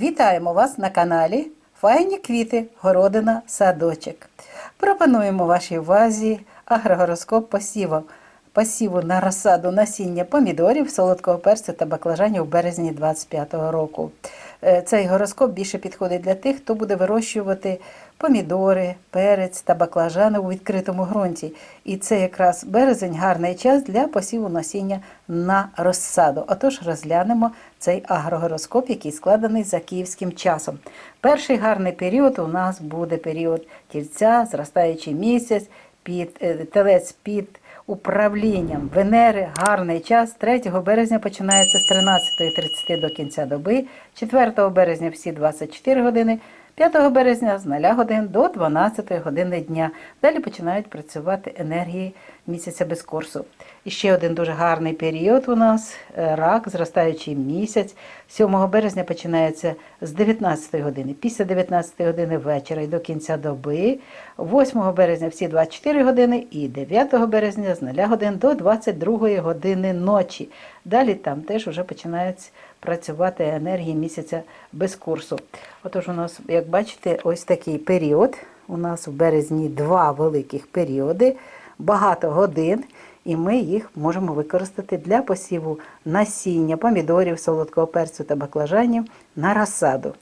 Вітаємо вас на каналі Файні квіти, городина, садочок. Пропонуємо вашій увазі агрогороскоп посіву. Посіву на розсаду насіння помідорів, солодкого перцю та баклажанів у березні 2025 року. Е, Цей гороскоп більше підходить для тих, хто буде вирощувати помідори, перець та баклажани у відкритому ґрунті. І це якраз березень гарний час для посіву насіння на розсаду. Отож, розглянемо цей агрогороскоп, який складений за київським часом. Перший гарний період у нас буде період тільця, зростаючий місяць, під е, телець під управлінням Венери. Гарний час. 3 березня починається з 13.30 до кінця доби, 4 березня всі 24 години. 5 березня з 0 годин до 12 години дня. Далі починають працювати енергії місяця без курсу. І ще один дуже гарний період у нас е, рак, зростаючий місяць. 7 березня починається з 19 години, після 19 години вечора і до кінця доби. 8 березня всі 24 години і 9 березня з 0 годин до 22 години ночі. Далі там теж вже починають працювати енергії місяця без курсу. Отож, у нас, як бачите, ось такий період. У нас в березні два великих періоди, багато годин, і ми їх можемо використати для посіву насіння, помідорів, солодкого перцю та баклажанів на розсаду.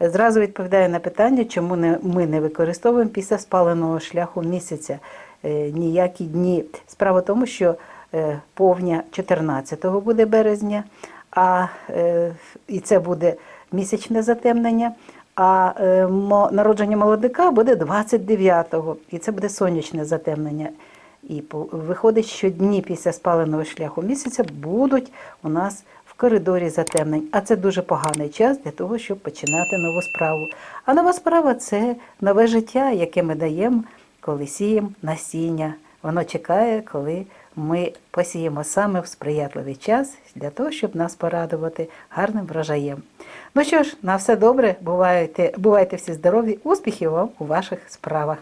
Зразу відповідаю на питання, чому ми не використовуємо після спаленого шляху місяця е, ніякі дні. Справа в тому, що е, повня 14 буде березня, а, е, і це буде місячне затемнення. А е, народження молодика буде 29-го, і це буде сонячне затемнення. І виходить, що дні після спаленого шляху місяця будуть у нас в коридорі затемнень. А це дуже поганий час для того, щоб починати нову справу. А нова справа це нове життя, яке ми даємо, коли сіємо насіння. Воно чекає, коли ми посіємо саме в сприятливий час для того, щоб нас порадувати гарним врожаєм. Ну що ж, на все добре, бувайте, бувайте всі здорові, успіхів вам у ваших справах.